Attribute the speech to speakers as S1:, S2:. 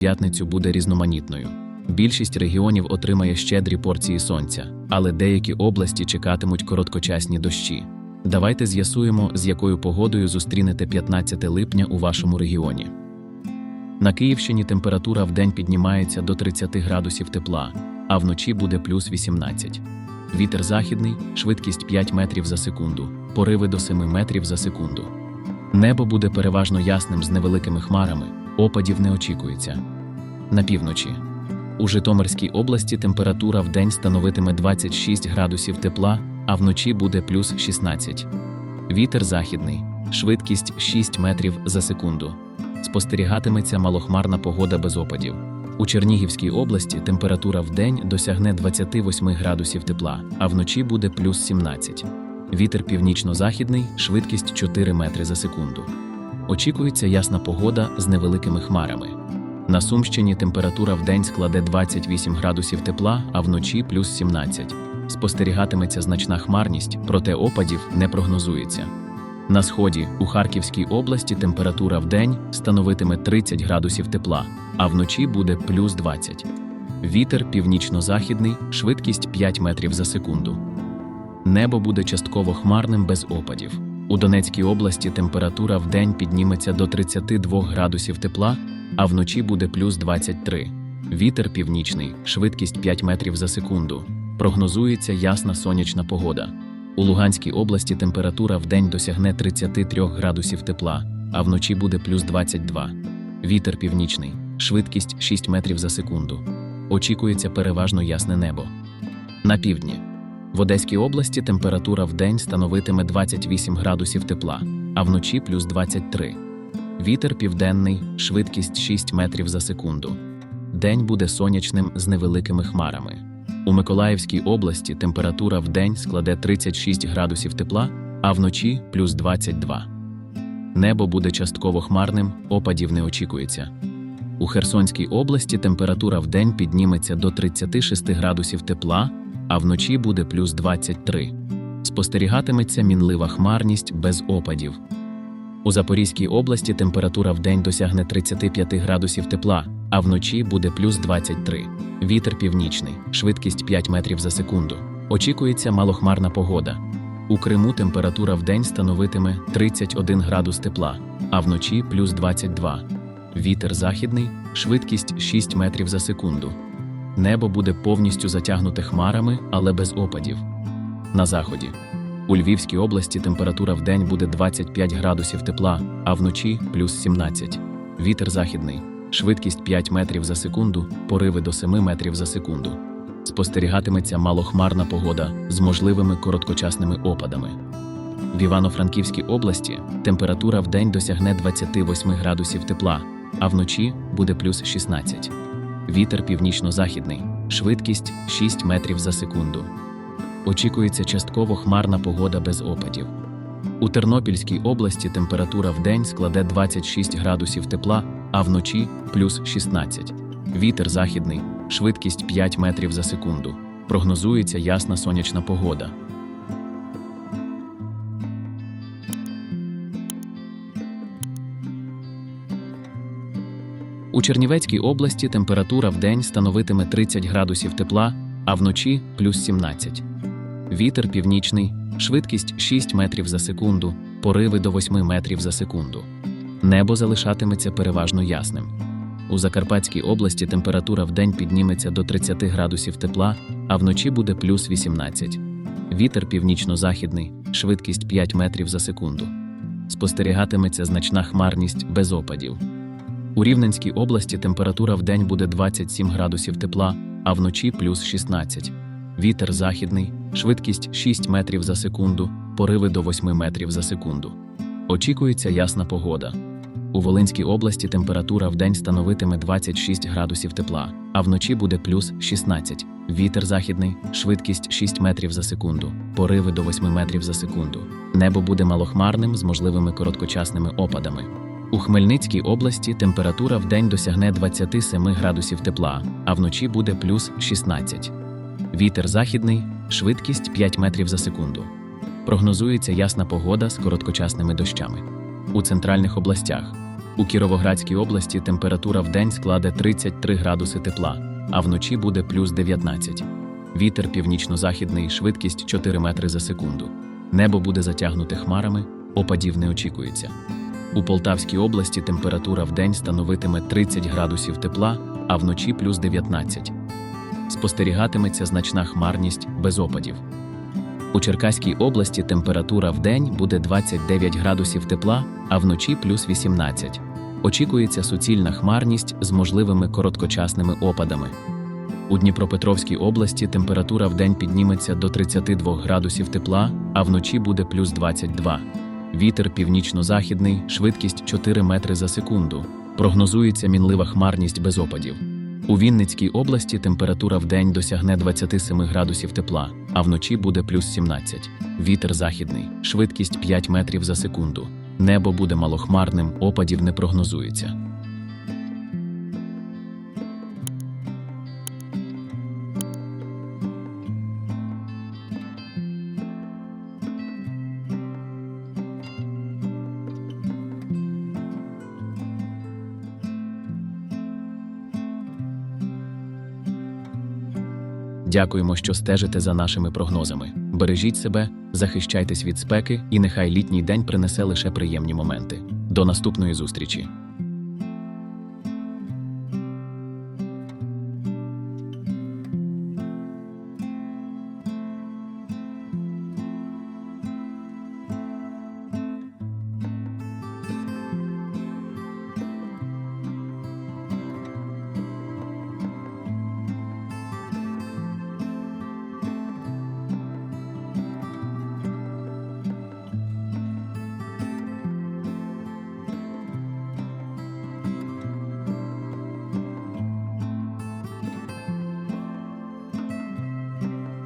S1: п'ятницю буде різноманітною. Більшість регіонів отримає щедрі порції сонця, але деякі області чекатимуть короткочасні дощі. Давайте з'ясуємо, з якою погодою зустрінете 15 липня у вашому регіоні. На Київщині температура вдень піднімається до 30 градусів тепла, а вночі буде плюс 18. Вітер західний, швидкість 5 метрів за секунду, пориви до 7 метрів за секунду. Небо буде переважно ясним з невеликими хмарами, опадів не очікується. На півночі. У Житомирській області температура вдень становитиме 26 градусів тепла, а вночі буде плюс 16. Вітер західний, швидкість 6 метрів за секунду. Спостерігатиметься малохмарна погода без опадів. У Чернігівській області температура вдень досягне 28 градусів тепла, а вночі буде плюс 17. Вітер північно-західний, швидкість 4 метри за секунду. Очікується ясна погода з невеликими хмарами. На Сумщині температура вдень складе 28 градусів тепла, а вночі плюс 17. Спостерігатиметься значна хмарність, проте опадів не прогнозується. На сході у Харківській області температура вдень становитиме 30 градусів тепла, а вночі буде плюс 20. Вітер північно-західний, швидкість 5 метрів за секунду. Небо буде частково хмарним без опадів. У Донецькій області температура вдень підніметься до 32 градусів тепла, а вночі буде плюс 23. Вітер північний, швидкість 5 метрів за секунду. Прогнозується ясна сонячна погода. У Луганській області температура вдень досягне 33 градусів тепла, а вночі буде плюс 22. Вітер північний, швидкість 6 метрів за секунду. Очікується переважно ясне небо. На півдні. В Одеській області температура вдень становитиме 28 градусів тепла, а вночі плюс 23. Вітер південний, швидкість 6 метрів за секунду. День буде сонячним з невеликими хмарами. У Миколаївській області температура вдень складе 36 градусів тепла, а вночі плюс 22. Небо буде частково хмарним, опадів не очікується. У Херсонській області температура вдень підніметься до 36 градусів тепла, а вночі буде плюс 23. Спостерігатиметься мінлива хмарність без опадів. У Запорізькій області температура вдень досягне 35 градусів тепла, а вночі буде плюс 23. Вітер північний, швидкість 5 метрів за секунду. Очікується малохмарна погода. У Криму температура вдень становитиме 31 градус тепла, а вночі плюс 22. Вітер західний, швидкість 6 метрів за секунду. Небо буде повністю затягнуте хмарами, але без опадів. На заході. У Львівській області температура вдень буде 25 градусів тепла, а вночі плюс 17. Вітер західний, швидкість 5 метрів за секунду, пориви до 7 метрів за секунду. Спостерігатиметься малохмарна погода з можливими короткочасними опадами. В Івано-Франківській області температура вдень досягне 28 градусів тепла, а вночі буде плюс 16. Вітер північно-західний, швидкість 6 метрів за секунду. Очікується частково хмарна погода без опадів. У Тернопільській області температура вдень складе 26 градусів тепла, а вночі плюс 16. Вітер західний, швидкість 5 метрів за секунду. Прогнозується ясна сонячна погода. У Чернівецькій області температура вдень становитиме 30 градусів тепла, а вночі плюс 17. Вітер північний, швидкість 6 метрів за секунду, пориви до 8 метрів за секунду. Небо залишатиметься переважно ясним. У Закарпатській області температура вдень підніметься до 30 градусів тепла, а вночі буде плюс 18. Вітер північно-західний, швидкість 5 метрів за секунду. Спостерігатиметься значна хмарність без опадів. У Рівненській області температура вдень буде 27 градусів тепла, а вночі плюс 16. Вітер західний, швидкість 6 метрів за секунду, пориви до 8 метрів за секунду. Очікується ясна погода. У Волинській області температура вдень становитиме 26 градусів тепла, а вночі буде плюс 16. Вітер західний, швидкість 6 метрів за секунду, пориви до 8 метрів за секунду. Небо буде малохмарним з можливими короткочасними опадами. У Хмельницькій області температура вдень досягне 27 градусів тепла, а вночі буде плюс 16. Вітер західний, швидкість 5 метрів за секунду. Прогнозується ясна погода з короткочасними дощами. У центральних областях У Кіровоградській області температура вдень складе 33 градуси тепла, а вночі буде плюс 19. Вітер північно-західний, швидкість 4 метри за секунду. Небо буде затягнуте хмарами, опадів не очікується. У Полтавській області температура вдень становитиме 30 градусів тепла, а вночі плюс 19. Спостерігатиметься значна хмарність без опадів. У Черкаській області температура вдень буде 29 градусів тепла, а вночі плюс 18. Очікується суцільна хмарність з можливими короткочасними опадами. У Дніпропетровській області температура вдень підніметься до 32 градусів тепла, а вночі буде плюс 22. Вітер північно-західний, швидкість 4 метри за секунду. Прогнозується мінлива хмарність без опадів. У Вінницькій області температура в день досягне 27 градусів тепла, а вночі буде плюс 17. Вітер західний, швидкість 5 метрів за секунду. Небо буде малохмарним, опадів не прогнозується. Дякуємо, що стежите за нашими прогнозами. Бережіть себе, захищайтесь від спеки, і нехай літній день принесе лише приємні моменти. До наступної зустрічі!